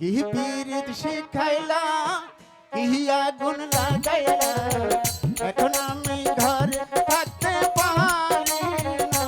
কি পীড়িত শিখাইলা কি আগুন লাগাইলা। এখন আমি ঘরে থাকতে পারি না।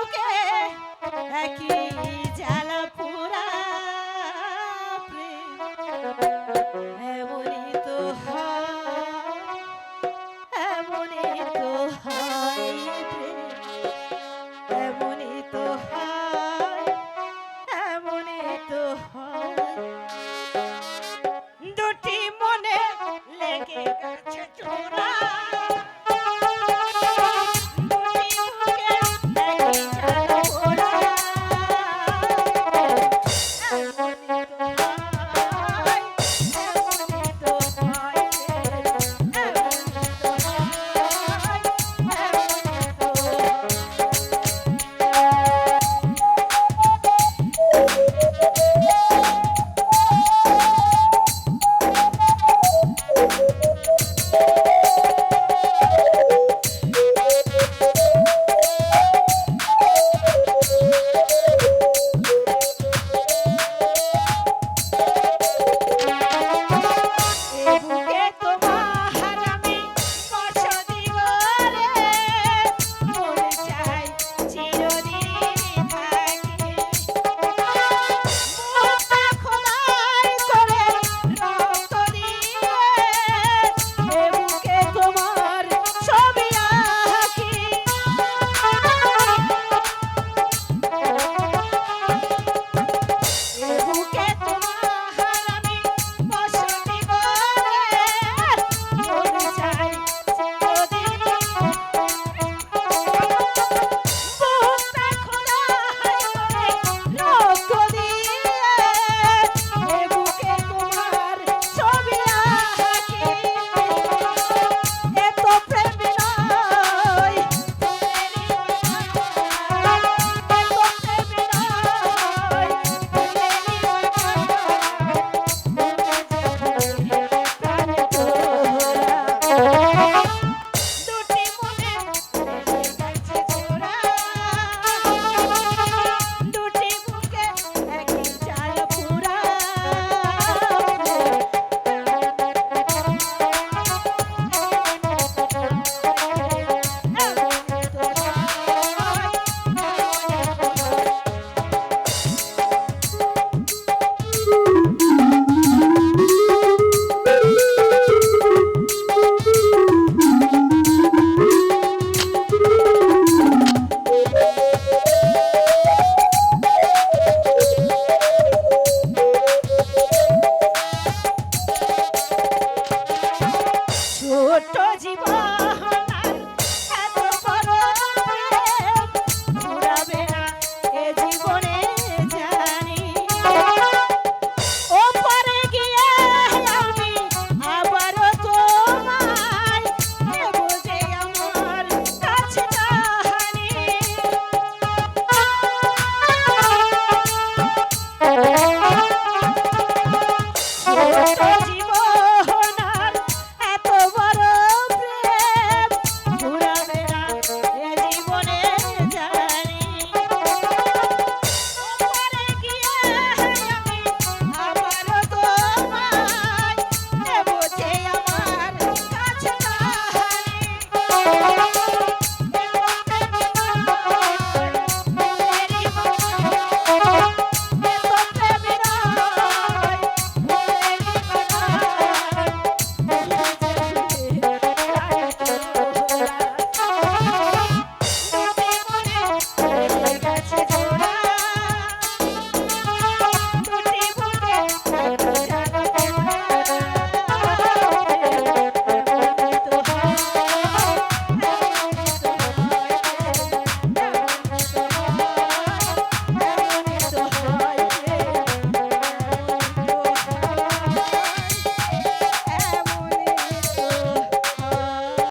বুকে একই জ্বালা পোড়া এমনই তো এমনই তো তো তো